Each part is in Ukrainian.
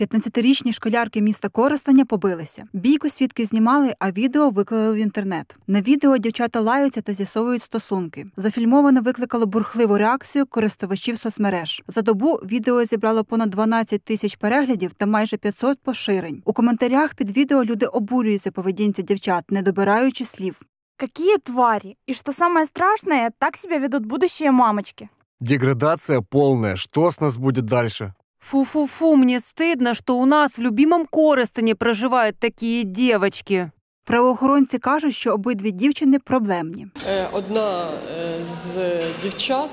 15-річні школярки міста Коростеня побилися. Бійку свідки знімали, а відео виклали в інтернет. На відео дівчата лаються та з'ясовують стосунки. Зафільмоване викликало бурхливу реакцію користувачів соцмереж. За добу відео зібрало понад 12 тисяч переглядів та майже 500 поширень. У коментарях під відео люди обурюються поведінці дівчат, не добираючи слів. Какие твари! И что самое страшное, так себя ведут будущие мамочки. Деградация полная. Что с нас будет дальше? Фу-фу-фу, мне стыдно, что у нас в любимом Коростене проживают такие девочки. Правоохоронці кажуть, що обидві дівчини проблемні. Е, Одна е, з дівчат,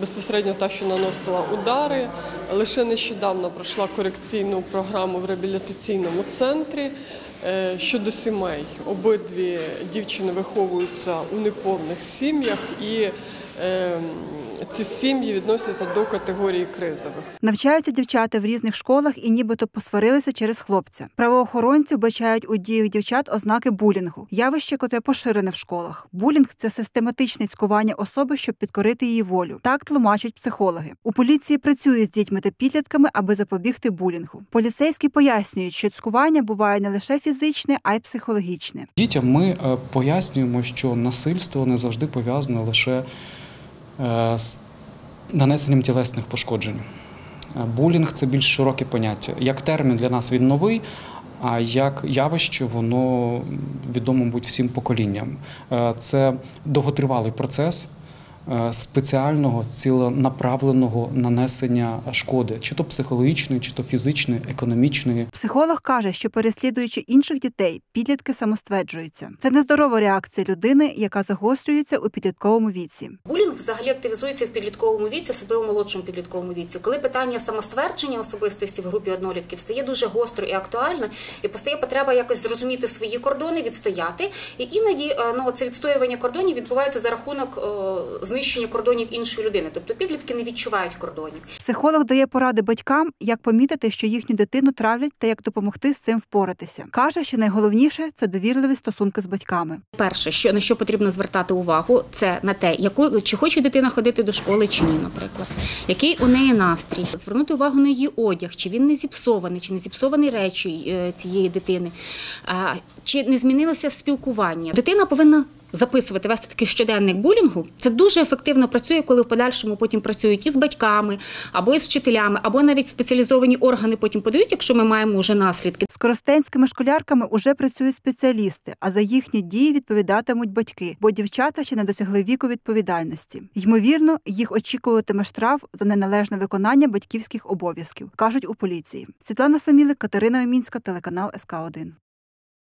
безпосередньо та, що наносила удари, лише нещодавно пройшла корекційну програму в реабілітаційному центрі. Е, Щодо сімей, обидві дівчини виховуються у неповних сім'ях, і ці сім'ї відносяться до категорії кризових. Навчаються дівчата в різних школах і нібито посварилися через хлопця. Правоохоронці вбачають у діях дівчат ознаки булінгу, явище, котре поширене в школах. Булінг це систематичне цькування особи, щоб підкорити її волю. Так тлумачать психологи. У поліції працюють з дітьми та підлітками, аби запобігти булінгу. Поліцейські пояснюють, що цькування буває не лише фізичне, а й психологічне. Дітям ми е, пояснюємо, що насильство не завжди пов'язане лише з нанесенням тілесних пошкоджень. Е, Булінг це більш широке поняття. Як термін для нас він новий, а як явище воно відомо будь всім поколінням. Е, Це довготривалий процес е, спеціального ціленаправленого нанесення шкоди, чи то психологічної, чи то фізичної, економічної. Психолог каже, що переслідуючи інших дітей, підлітки самостверджуються. Це нездорова реакція людини, яка загострюється у підлітковому віці. Булінг взагалі активізується в підлітковому віці, особливо в молодшому підлітковому віці, коли питання самоствердження особистості в групі однолітків стає дуже гостро і актуально, і постає потреба якось зрозуміти свої кордони, відстояти. І іноді е, ну, це відстоювання кордонів відбувається за рахунок е, знищення кордонів іншої людини. Тобто підлітки не відчувають кордонів. Психолог дає поради батькам, як помітити, що їхню дитину травлять та як допомогти з цим впоратися. каже, що найголовніше це довірливі стосунки з батьками. Перше, що на що потрібно звертати увагу, це на те, яку чи хоче дитина ходити до школи, чи ні, наприклад, який у неї настрій, звернути увагу на її одяг, чи він не зіпсований, чи не зіпсовані речі е, цієї дитини, чи не змінилося спілкування. Дитина повинна. Записувати, вести такий щоденник булінгу, це дуже ефективно працює, коли в подальшому потім працюють із батьками, або із вчителями, або навіть спеціалізовані органи потім подають, якщо ми маємо вже наслідки. З коростенськими школярками уже працюють спеціалісти, а за їхні дії відповідатимуть батьки, бо дівчата ще не досягли віку відповідальності. Ймовірно, їх очікуватиме штраф за неналежне виконання батьківських обов'язків, кажуть у поліції. Світлана Самілик, Катерина Омінська, телеканал СК 1